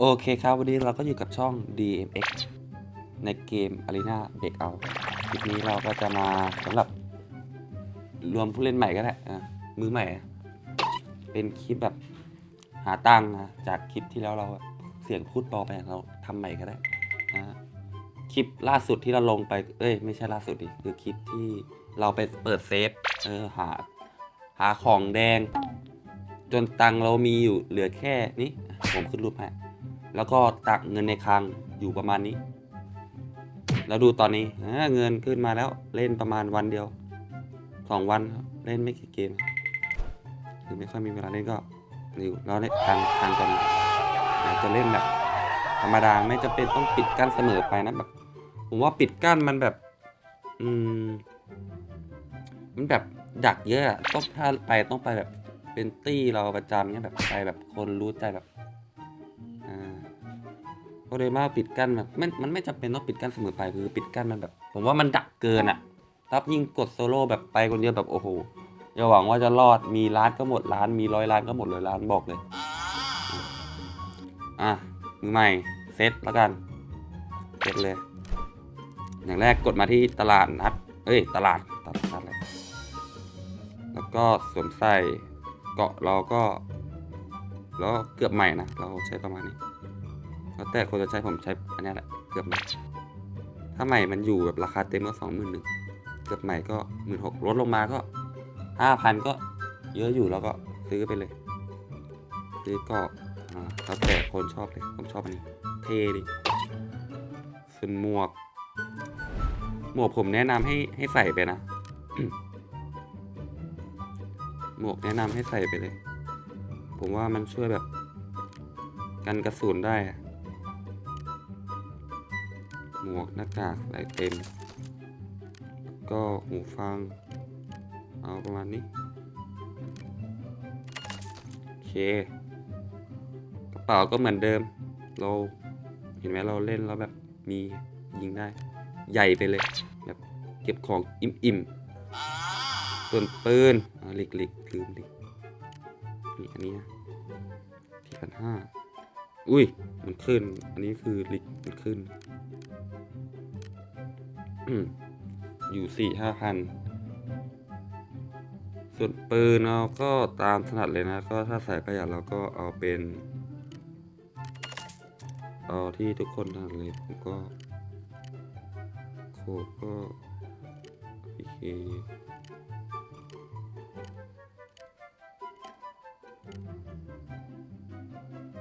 โอเคครับ วันนี้เราก็อยู่กับช่อง DMX ในเกม Arena Breakout คลิปนี้เราก็จะมาสำหรับรวมผู้เล่นใหม่ก็ได้อะมือใหม่ เป็นคลิปแบบหาตังค์นะจากคลิปที่แล้วเราเสียงพูดเบาไปเราทำใหม่ก็ได้นะคลิปล่าสุดที่เราลงไป เอ้ย ไม่ใช่ล่าสุดดิคือคลิปที่เราไปเปิดเซฟเออหาหาของแดง จนตังค์เรามีอยู่เหลือแค่นี้ ผมขึ้นรูปให้ แล้วก็ตักเงินในคลังอยู่ประมาณนี้ แล้วดูตอนนี้เงินขึ้นมาแล้วเล่นประมาณวันเดียวสองวันเล่นไม่กี่เกมคือไม่ค่อยมีเวลาเล่นก็อยู่เราได้ทางทางตอนนี้จะเล่นแบบ ธรรมดาไม่จำเป็นต้องปิดกั้นเสมอไปนะแบบผมว่าปิดกั้นมันแบบ อืม มันแบบดักเยอะต้องถ้าไปต้องไปแบบเป็นตี้เราประจำเนี้ยแบบไปแบบคนรู้ใจแบบ ก็เลยมาปิดกั้นแบบมันมันไม่จำเป็นต้องปิดกั้นเสมอไปคือปิดกั้นมันแบบ ผมว่ามันดักเกินอะรับยิงกดโซโล่แบบไปคนเดียวแบบโอ้โหอย่าหวังว่าจะรอดมีล้านก็หมดล้านมีร้อยล้านก็หมดเลยล้านบอกเลย อะมือใหม่เซตแล้วกันเซตเลย อย่างแรกกดมาที่ตลาดนัดเอ้ยตลาดตลาดนัดเลยแล้วก็สวมใส่เกาะเราก็ แล้วเกือบใหม่นะเราใช้ประมาณนี้ แล้วแต่คนจะใช้ผมใช้อันนี้แหละเกือบใหม่ถ้าใหม่มันอยู่แบบราคาเต็มก็สองหมื่นหนึ่งเกือบใหม่ก็หมื่นหกลดลงมาก็ห้าพันก็เยอะอยู่แล้วก็ซื้อไปเลยซื้อก็อ่าแล้วแต่คนชอบเลยผมชอบอันนี้ เท่ดิส่วนหมวก หมวกผมแนะนำให้ให้ใส่ไปนะหมวกแนะนำให้ใส่ไปเลย ผมว่ามันช่วยแบบ กันกระสุนได้ หมวกหน้ากากใส่เต็ม ก็หูฟัง เอาประมาณนี้ โอเค กระเป๋าก็เหมือนเดิม เราเห็นไหมเราเล่นแล้วแบบมียิงได้ ใหญ่ไปเลย แบบเก็บของอิ่มๆส่วนปืนอ่าลิกลิกลืมลิกนี่อันนี้ที่พันห้าอุ้ย มันขึ้น อันนี้คือลิกมันขึ้น อยู่สี่ห้าพันส่วนปืนเราก็ตามถนัดเลยนะ ก็ถ้าใส่ประหยัดเราก็เอาเป็น เอาที่ทุกคนถนัดเลยผมก็โคก็โอเค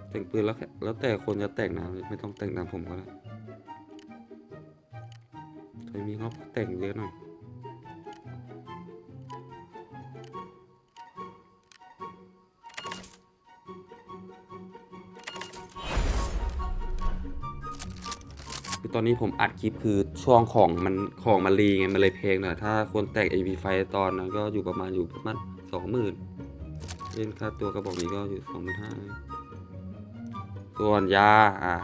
แต่งปืนแล้วแค่แล้วแต่คนจะแต่งนะไม่ต้องแต่งตามผมก็ได้ ใครมีเขาแต่งเยอะหน่อยคือตอนนี้ผมอัดคลิปคือช่วงของมันของมันรีไงมันเลยเพลงหน่อยถ้าคนแตก AV ไฟตอนนั้นก็อยู่ประมาณอยู่ประมาณสองหมื่นเล่นค่าตัวกระบอกนี้ก็อยู่สองหมื่นห้าส่วนยาอะ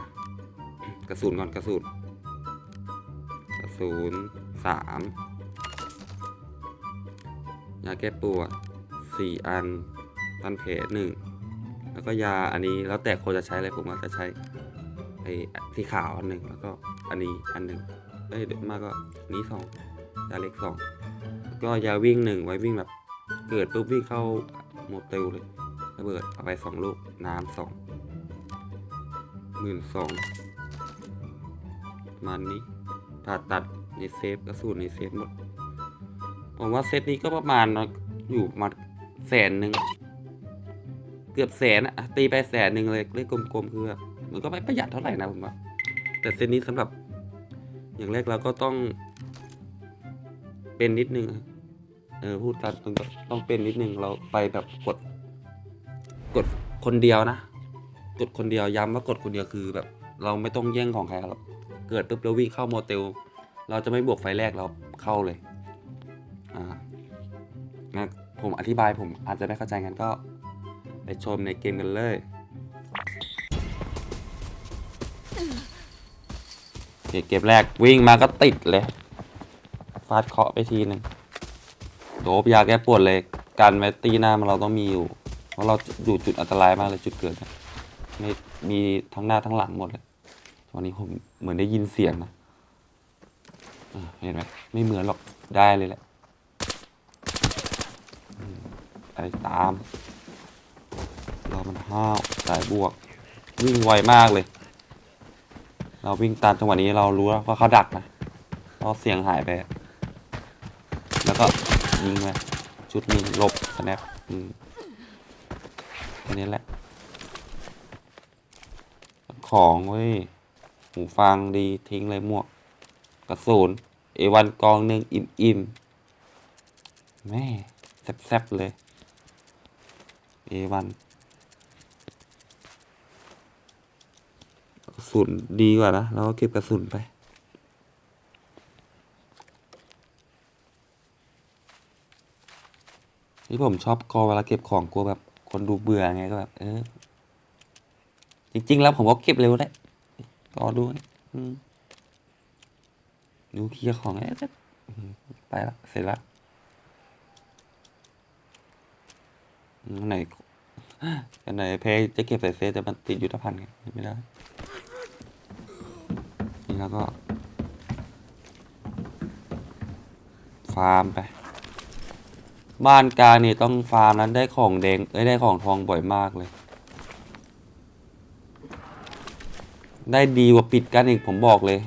กระสุนก่อนกระสุน กระสุนสามยาแก้ปวดสี่อันพันแผลหนึ่งแล้วก็ยาอันนี้แล้วแต่คนจะใช้อะไรผมก็จะใช้ไอ้สีขาวอันหนึ่งแล้วก็อันนี้อันหนึ่งเอ้ยเดี๋ยวมากก็นี้สองยาเล็กสองแล้วก็ยาวิ่งหนึ่งไว้วิ่งแบบเกิดปุ๊บวิ่งเข้าโมเตลเลยระเบิดเอาไปสองลูกน้ำสองหมื่นสองประมาณนี้ ผ่าตัดในเซฟกระสุนในเซฟหมด ผมว่าเซตนี้ก็ประมาณอยู่มาแสนหนึ่งเกือบแสนอะตีไปแสนหนึ่งเลยเลขกลมๆคือแบบมันก็ไม่ประหยัดเท่าไหร่นะผมว่าแต่เซตนี้สำหรับ อย่างแรกเราก็ต้อง เป็นนิดนึงเออพูดตามตรงต้องเป็นนิดนึงเราไปแบบกด กดคนเดียวนะ กดคนเดียวย้ำว่ากดคนเดียวคือแบบ เราไม่ต้องแย่งของใครหรอก เกิดปุ๊บเราวิ่งเข้าโมเตล เราจะไม่บวกไฟแรกเราเข้าเลย อ่างั้นผมอธิบายผมอาจจะไม่เข้าใจงั้นก็ ไปชมในเกมกันเลยเก็บแรกวิ่งมาก็ติดเลยฟาดเคาะไปทีหนึ่งโดบยาแก้ปวดเลยกันไว้ตีหน้ามันเราต้องมีอยู่ เพราะเราอยู่จุดอันตรายมากเลยจุดเกิดเนี่ยไม่มีทั้งหน้าทั้งหลังหมดเลย ตอนนี้ผมเหมือนได้ยินเสียงนะเห็นไหมไม่เหมือนหรอกได้เลยแหละอืมไปตามเรามันห้าวสายบวก วิ่งไวมากเลย เราวิ่งตามจังหวะนี้เรารู้แล้วว่าเขาดักนะเพราะเสียงหายไป แล้วก็ยิงไปชุดนี้หลบสแนปอืมแค่นี้แหละ ของเว้ย หูฟังดีทิ้งเลยหมวก กระสุนเอวันกองหนึ่งอิ่มอิ่มแม่แซ่บๆเลยเอวันกระสุนดีกว่านะเราก็เก็บกระสุนไปที่ผมชอบกอเวลาเก็บของกลัวแบบคนดูเบื่อไงก็แบบเออจริง ๆ แล้วผมก็เก็บเร็วได้ กอดูนะอืมดูเคลียร์ของเอ๊ะอืมไปละเสร็จละอืมอันไหนอันไหนเพย์จะเก็บใส่เซฟแต่มันติดยุทธภัณฑ์ไงไม่ได้ นี่แล้วก็ ฟาร์มไป บ้านกลางนี่ต้องฟาร์มนั้นได้ของแดงเอ้ยได้ของทองบ่อยมากเลย ได้ดีกว่าปิดกันอีกผมบอกเลย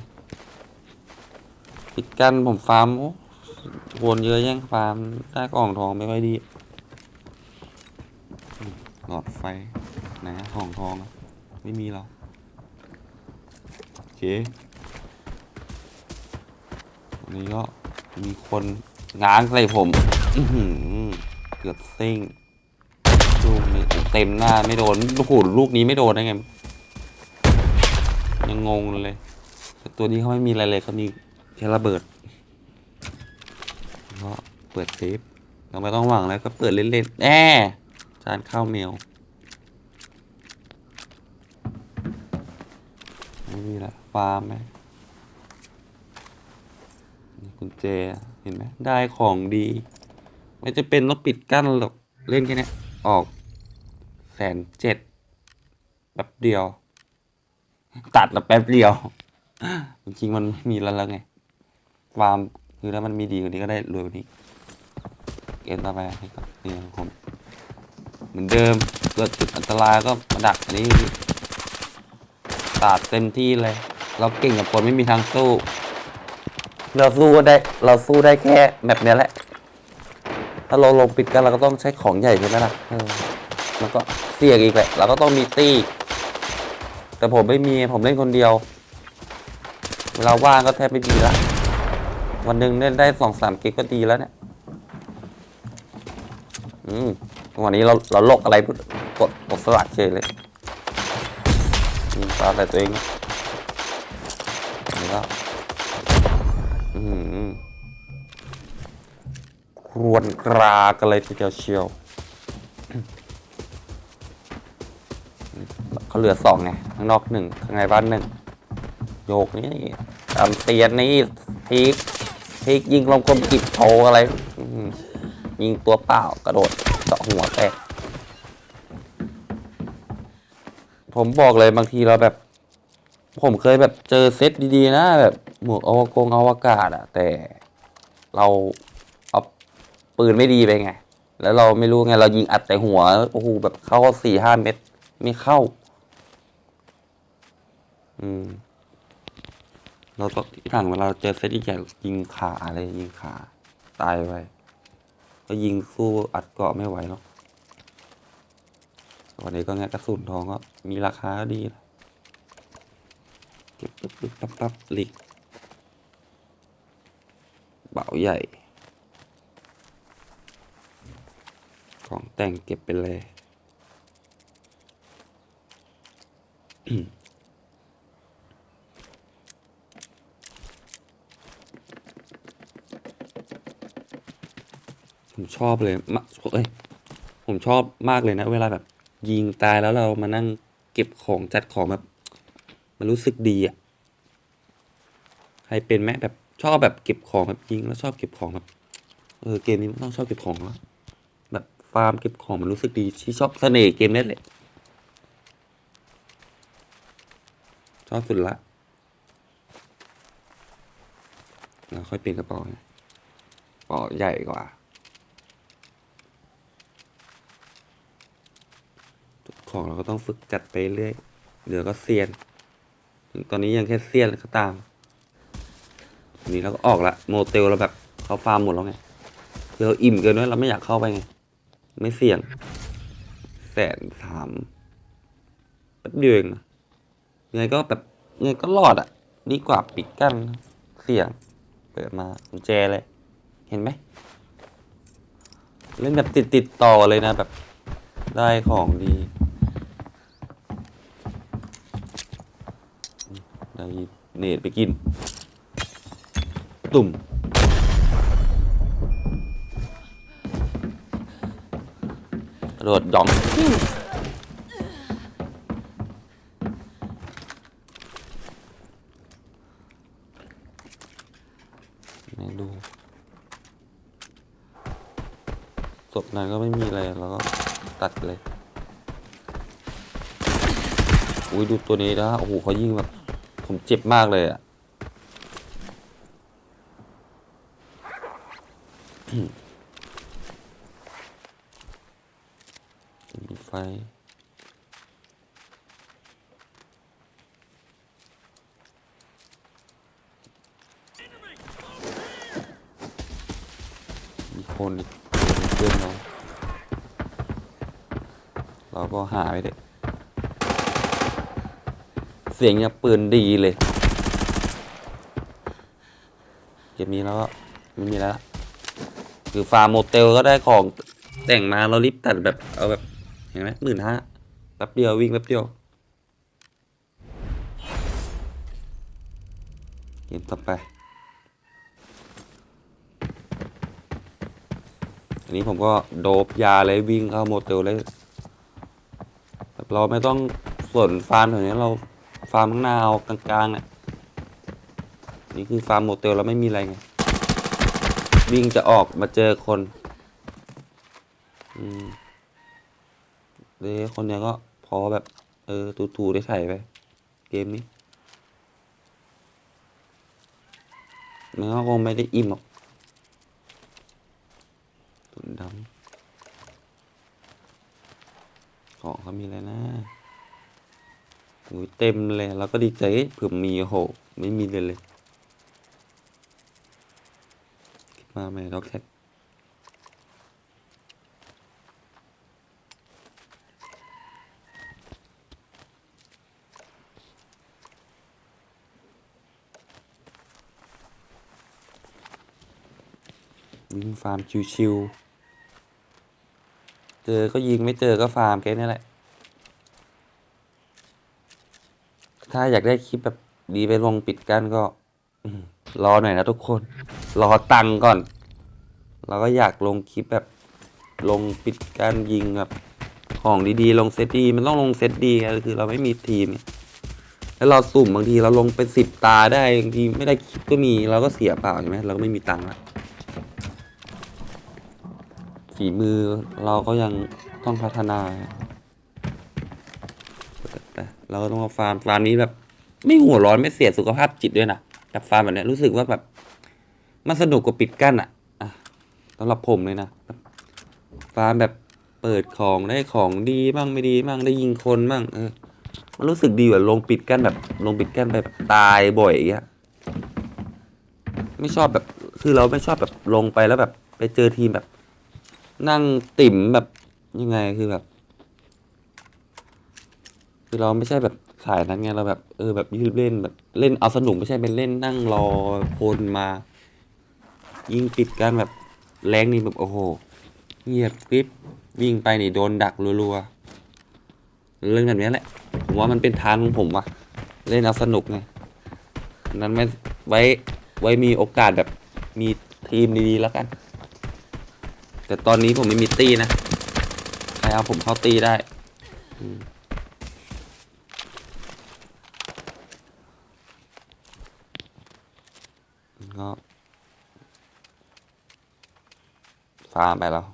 ปิดกันผมฟาร์มโอ้วนเยอะแย่งฟาร์มได้กล่องทองไม่ค่อยดี หลอดไฟไหนอะของทองไม่มีหรอกโอเควันนี้ก็มีคนง้างใส่ผมเกือบซิ่งลูกนี้เต็มหน้าไม่โดนโอ้โหลูกนี้ไม่โดนได้ไง งงเลยแต่ตัวนี้เขาไม่มีอะไรเลยเขามีแค่ระเบิดก็เปิดเซฟเราไม่ต้องหวังแล้วก็เปิดเล่นๆแอจานข้าวเมลไม่มีละฟาร์มไหมกุญแจเห็นไหมได้ของดี ไม่จะเป็นต้องปิดกั้นหรอก เล่นแค่นี้ออกแสนเจ็ดแบบเดียว ตัดแล้วแป๊บเดียว จริงๆมันไม่มีแล้วแล้วไงฟาร์มคือถ้ามันมีดีกว่านี้ก็ได้รวยกว่านี้เกมต่อไปให้กับนี่องผมเหมือนเดิมเกิดจุดอันตรายก็มาดักอันนี้ตัดเต็มที่เลย เราเก่งกับคนไม่มีทางสู้ เราสู้ก็ได้เราสู้ได้แค่แบบเนี้ยแหละ ถ้าเราลงปิดกันเราก็ต้องใช้ของใหญ่ใช่ไหมล่ะเออมันก็เสี่ยงอีกแหละเราก็ต้องมีตี้ แต่ผมไม่มีผมเล่นคนเดียว เวลาว่างก็แทบไม่มีละ วันหนึ่งเล่นได้สองสามกมก็ดีแล้วเนี่ย อืมวันนี้เราเราลกอะไรกดกดสลักเฉยเลยตาใส่ตัวเองนี่ก็อืมครวนกรากันเลยทีเดียวเชียว เขาเหลือสองไงข้างนอกหนึ่งข้างในบ้านหนึ่งโยกนี่ตามเตียนนี่พีกพีกยิงลงกลมกิบโชว์อะไรยิงตัวเปล่ากระโดดเจาะหัวแตกผมบอกเลยบางทีเราแบบ ผมเคยแบบเจอเซตดีๆ นะ แบบหมวกอวกงอวกาศอะแต่เราเอาปืนไม่ดีไปไง แล้วเราไม่รู้ไง เรายิงอัดแต่หัวโอ้โหแบบเข้าสี่ห้าเม็ดไม่เข้า อืม เราต้องที่ผ่านเวลาเราเจอเซตใหญ่ยิงขาอะไรยิงขา ตายไปก็ยิงสู้อัดเกาะไม่ไหวหรอกวันนี้ก็ไงกระสุนทองก็มีราคาดีนะเก็บปึ๊บปึ๊บปั๊บปั๊บหลิกเบาใหญ่ ของแต่งเก็บไปเลย ชอบเลยมเอ้ยผมชอบมากเลยนะ เวลาแบบ ยิงตายแล้วเรามานั่งเก็บของจัดของแบบ มันรู้สึกดีอะใครเป็นไหมแบบชอบแบบเก็บของแบบยิงแล้วชอบเก็บของแบบเออเกมนี้มันต้องชอบเก็บของแล้วแบบฟาร์มเก็บของมันรู้สึกดีที่ชอบเสน่ห์เกมนี้แหละชอบสุดละแล้วค่อยเปลี่ยนกระเป๋ากระเป๋าใหญ่กว่า ของเราก็ต้องฝึกจัดไปเรื่อย เดี๋ยวก็เซียน ถึงตอนนี้ยังแค่เซียนก็ตามนี้เราก็ออกละโมเตลเราแบบเขาฟาร์มหมดแล้วไงคือเราอิ่มเกินไว้เราไม่อยากเข้าไปไง ไม่เสี่ยง แสนสามแป๊บเดียวเองนะยังไงก็แบบยังไงก็รอดอะ ดีกว่าปิดกั้นเสี่ยง เปิดมากุญแจเลย เห็นไหมเล่นแบบติดติดต่อเลยนะแบบได้ของดี ได้เนตไปกิน ตุ่มระโดดหย่องไหนดูศพนั้นก็ไม่มีอะไรแล้วก็ตัดเลย อุ้ยดูตัวนี้นะโอ้โหเขายิงแบบ ผมเจ็บมากเลยอะมีไฟมีคนอีกเพื่อนเราเราก็หาไปเด็ เสียงเนี่ยปืนดีเลย เกมนี้แล้วก็ไม่มีแล้ว คือฟาร์มโมเตลก็ได้ของแต่งมาเรารีบตัดแบบเอาแบบเห็นไหมหมื่นห้าแป๊บเดียววิ่งแป๊บเดียว เกมต่อไป อันนี้ผมก็โดบยาเลยวิ่งเข้าโมเตลเลยแบบเราไม่ต้องส่วนฟาร์มแถวนี้เรา ฟาร์มข้างหน้าเอากลางๆเนี่ยนี่คือฟาร์มโมเตลเราไม่มีอะไรไงวิ่งจะออกมาเจอคนอืมเลยคนเนี้ยก็พอแบบ เออถูๆได้ใส่ไป เกมนี้มันก็คงไม่ได้อิ่มหรอกตุ่นดำของเขามีอะไรนะ อุ้ยเต็มเลยแล้วก็ดีใจเผื่อมีโหไม่มีเลยเลยคิดมาไหมด็อกแท็กวิ่งฟาร์มชิวๆเจอก็ยิงไม่เจอก็ฟาร์มแค่นี้แหละ ถ้าอยากได้คลิปแบบดีไปลงปิดกันก็รอหน่อยนะทุกคน รอตังก่อน เราก็อยากลงคลิปแบบลงปิดการยิงแบบของดีๆ ลงเซตดีมันต้องลงเซตดีคือเราไม่มีทีม แล้วเราสุ่มบางทีเราลงเป็นสิบตาได้บางทีไม่ได้คลิปก็มีเราก็เสียเปล่าใช่ไหมเราก็ไม่มีตังค์ละฝีมือเราก็ยังต้องพัฒนา เราต้องมาฟาร์มฟาร์มนี้แบบ ไม่หัวร้อนไม่เสียสุขภาพจิตด้วยนะกับฟาร์มแบบนี้รู้สึกว่าแบบมันสนุกกว่าปิดกั้นอะอะสำหรับผมเลยนะฟาร์มแบบเปิดของได้ของดีบ้างไม่ดีบ้างได้ยิงคนบ้างเออมันรู้สึกดีกว่าลงปิดกั้นแบบลงปิดกั้นไปแบบตายบ่อยอย่างเงี้ยไม่ชอบแบบคือเราไม่ชอบแบบลงไปแล้วแบบ ไปเจอทีมแบบ นั่งติ่มแบบยังไงคือแบบ คือเราไม่ใช่แบบขายนั้นไงเราแบบเออแบบยืดเล่นแบบเล่นเอาสนุกไม่ใช่เป็นเล่นนั่งรอคนมา ยิงปิดกันแบบแรงนี่แบบโอ้โหเงียบกริบวิ่งไปนี่โดนดักรัวๆเรื่องแบบนี้แหละผมว่ามันเป็นทางของผมว่ะเล่นเอาสนุกไงนนั้นไม่ไว้ไว้มีโอกาสแบบมีทีมดีๆแล้วกัน แต่ตอนนี้ผมไม่มีตีนะ ใครเอาผมเข้าตีได้อืม ก็ฟาร์มไปแล้ว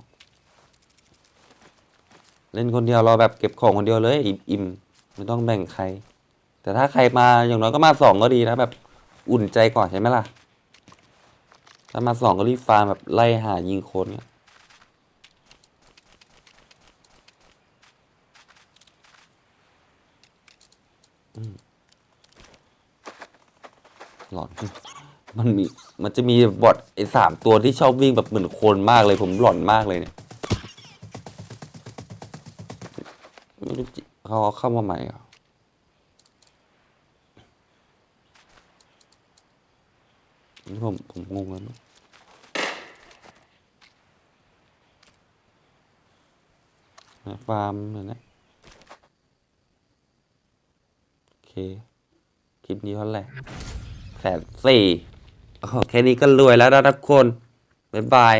เล่นคนเดียวเราแบบเก็บของคนเดียวเลย อิ่มๆไม่ต้องแบ่งใคร แต่ถ้าใครมาอย่างน้อยก็มาสองก็ดีนะแบบอุ่นใจก่อนใช่ไหมล่ะ ถ้ามาสองก็รีบฟาร์มแบบไล่หายิงคนเนี่ยอืมหลอน มันมีมันจะมีบอทไอ้สามตัวที่ชอบวิ่งแบบเหมือนคนมากเลยผมหลอนมากเลยเนี่ยไม่รู้เขาเอาเข้ามาใหม่เหรอนี่ผมผมงงแล้วนะฟาร์มเนี่ยนะโอเค คลิปนี้เท่าไหร่แสนสี่ โอ้แค่นี้ก็รวยแล้วนะทุกคน บ๊ายบาย